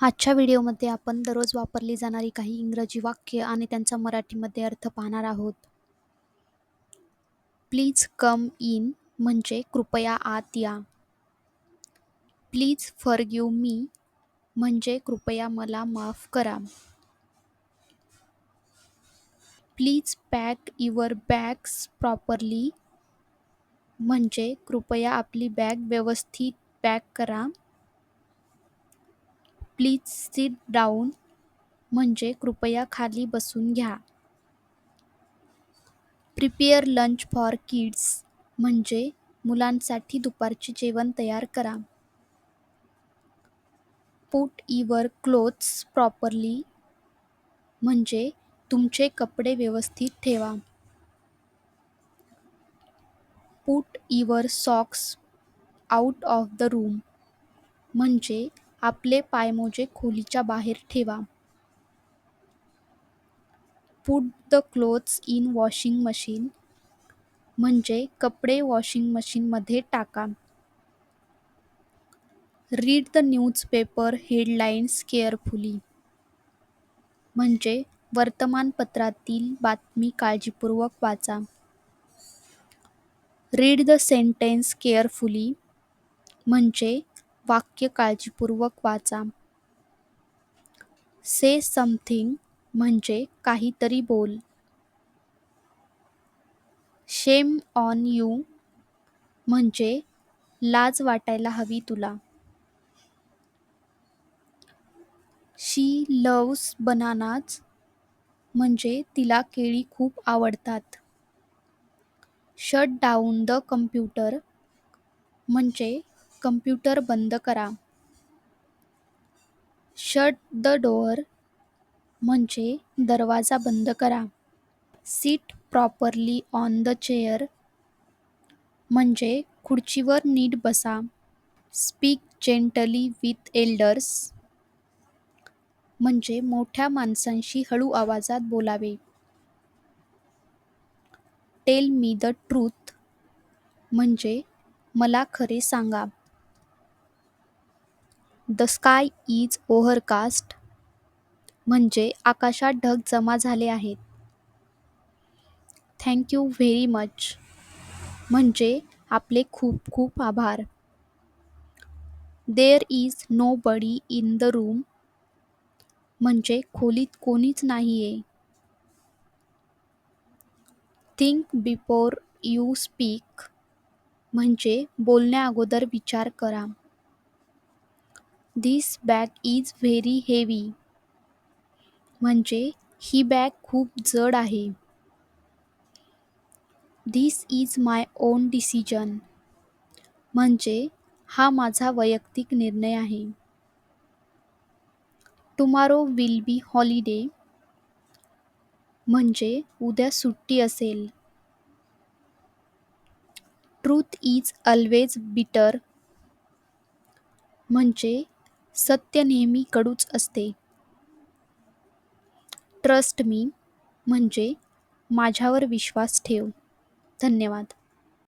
आजच्या व्हिडिओमध्ये आपण दररोज वापरली जाणारी काही इंग्रजी वाक्य आणि त्यांचा मराठीमध्ये अर्थ पाहणार आहोत. प्लीज कम इन म्हणजे कृपया आत या. प्लीज फॉरगिव्ह मी म्हणजे कृपया मला माफ करा. Please pack your bags properly म्हणजे कृपया आपली बॅग व्यवस्थित पॅक करा. प्लीज सिट डाऊन म्हणजे कृपया खाली बसून घ्या. प्रिपेअर लंच फॉर किड्स म्हणजे मुलांसाठी दुपारचे जेवण तयार करा. पुट युअर क्लोथ्स प्रॉपरली म्हणजे तुमचे कपडे व्यवस्थित ठेवा. Put your socks out of the room म्हणजे आपले पायमोजे खोलीच्या बाहेर ठेवा. Put the clothes in washing machine म्हणजे कपडे वॉशिंग मशीनमध्ये टाका. Read the newspaper headlines carefully म्हणजे वर्तमानपत्रातील बातमी काळजीपूर्वक वाचा. रीड द सेंटेन्स केअरफुली म्हणजे वाक्य काळजीपूर्वक वाचा. से समथिंग म्हणजे काहीतरी बोल. शेम ऑन यू म्हणजे लाज वाटायला हवी तुला. शी लव्स बनानाच म्हणजे तिला केळी खूप आवडतात. शट डाऊन द कम्प्युटर म्हणजे कम्प्युटर बंद करा. शट द डोअर म्हणजे दरवाजा बंद करा. Seat properly on the chair म्हणजे खुर्चीवर नीट बसा. स्पीक जेंटली विथ एल्डर्स म्हणजे मोठ्या माणसांशी हळू आवाजात बोलावे. टेल मी द ट्रूथ म्हणजे मला खरे सांगा. द स्काय इज ओव्हरकास्ट म्हणजे आकाशात ढग जमा झाले आहेत. Thank you very much. म्हणजे आपले खूप खूप आभार. There is nobody in the room. म्हणजे खोलीत कोणीच नाही आहे थिंक बिफोर यू स्पीक. म्हणजे बोलण्या अगोदर विचार करा. This bag is very heavy म्हणजे ही बॅग खूप जड आहे. This is my own decision म्हणजे हा माझा वैयक्तिक निर्णय आहे. टुमारो विल बी हॉलिडे म्हणजे उद्या सुट्टी असेल. ट्रूथ इज ऑलवेज बिटर म्हणजे सत्य नेहमी कडूच असते. ट्रस्ट मी म्हणजे माझ्यावर विश्वास ठेव. धन्यवाद.